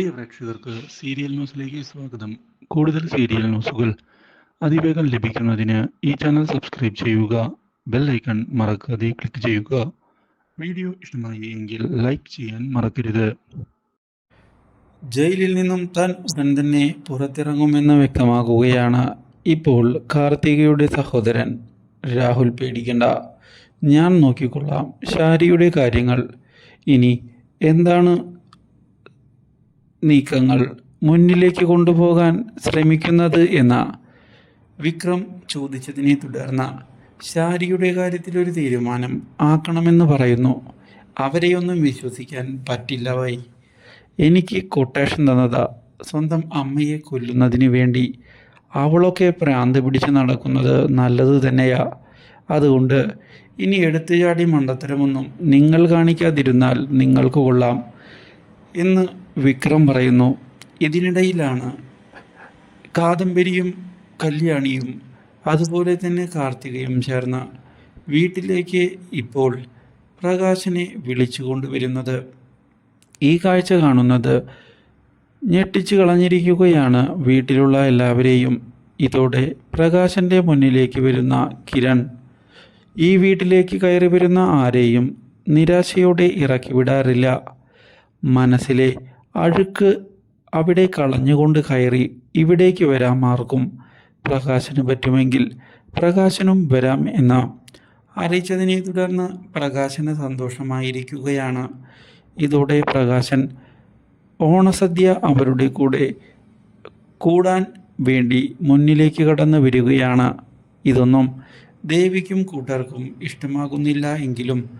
പ്രിയ പ്രേക്ഷകർക്ക് സീരിയൽ ന്യൂസിലേക്ക് സ്വാഗതം. കൂടുതൽ സീരിയൽ ന്യൂസുകൾ അതിവേഗം ലഭിക്കുന്നതിന് ഈ ചാനൽ സബ്സ്ക്രൈബ് ചെയ്യുക ബെൽ ഐക്കൺ മറക്കാതെ ക്ലിക്ക് ചെയ്യുക. വീഡിയോ ഇഷ്ടമായി എങ്കിൽ ലൈക്ക് ചെയ്യാൻ മറക്കരുത്. ജയിലിൽ നിന്നും താൻ ഉടൻ തന്നെ പുറത്തിറങ്ങുമെന്ന് വ്യക്തമാക്കുകയാണ് ഇപ്പോൾ കാർത്തികയുടെ സഹോദരൻ. രാഹുൽ പേടിക്കണ്ട. ഞാൻ നോക്കിക്കൊള്ളാം. ഷാരിയുടെ കാര്യങ്ങൾ. ഇനി എന്താണ് നീക്കങ്ങൾ മുന്നിലേക്ക് കൊണ്ടുപോകാൻ ശ്രമിക്കുന്നത് എന്ന വിക്രം ചോദിച്ചതിനെ തുടർന്ന് ഷാരിയുടെ കാര്യത്തിൽ ഒരു തീരുമാനം ആക്കണമെന്ന് പറയുന്നു. അവരെയൊന്നും വിശ്വസിക്കാൻ പറ്റില്ല വൈ എനിക്ക് കൊട്ടേഷൻ തന്നത് സ്വന്തം അമ്മയെ കൊല്ലുന്നതിന് വേണ്ടി അവളൊക്കെ പ്രാന്ത് പിടിച്ച് നടക്കുന്നത് നല്ലത് തന്നെയാ. അതുകൊണ്ട് ഇനി എടുത്തുചാടി മണ്ടത്തരമൊന്നും നിങ്ങൾ കാണിക്കാതിരുന്നാൽ നിങ്ങൾക്ക് കൊള്ളാം എന്ന് വിക്രം പറയുന്നു ഇതിനിടയിലാണ് കാദംബരിയും കല്യാണിയും അതുപോലെ തന്നെ കാർത്തികയും ചേർന്ന് വീട്ടിലേക്ക് ഇപ്പോൾ പ്രകാശനെ വിളിച്ചു കൊണ്ടുവരുന്നത്. ഈ കാഴ്ച കാണുന്നത് ഞെട്ടിച്ചു കളഞ്ഞിരിക്കുകയാണ് വീട്ടിലുള്ള എല്ലാവരെയും. ഇതോടെ പ്രകാശന്റെ മുന്നിലേക്ക് വരുന്ന കിരൺ ഈ വീട്ടിലേക്ക് കയറി വരുന്ന ആരെയും നിരാശയോടെ ഇറക്കി വിടാറില്ല. മനസ്സിലെ അഴുക്ക് അവിടെ കളഞ്ഞുകൊണ്ട് കയറി ഇവിടേക്ക് വരാൻ ആർക്കും പ്രകാശന് പറ്റുമെങ്കിൽ പ്രകാശനും വരാം എന്ന് അറിയിച്ചതിനെ തുടർന്ന് പ്രകാശന് സന്തോഷമായിരിക്കുകയാണ്. ഇതോടെ പ്രകാശൻ ഓണസദ്യ അവരുടെ കൂടെ കൂടാൻ വേണ്ടി മുന്നിലേക്ക് കടന്നു വരികയാണ്. ഇതൊന്നും ദേവിക്കും കൂട്ടർക്കും ഇഷ്ടമാകുന്നില്ല എങ്കിലും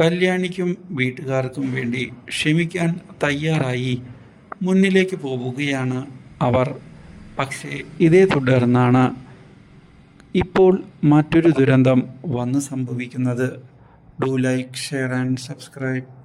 കല്യാണിക്കും വീട്ടുകാർക്കും വേണ്ടി ക്ഷമിക്കാൻ തയ്യാറായി മുന്നിലേക്ക് പോവുകയാണ് അവർ. പക്ഷേ ഇതേ തുടർന്നാണ് ഇപ്പോൾ മറ്റൊരു ദുരന്തം വന്ന് സംഭവിക്കുന്നത്. Do like share and subscribe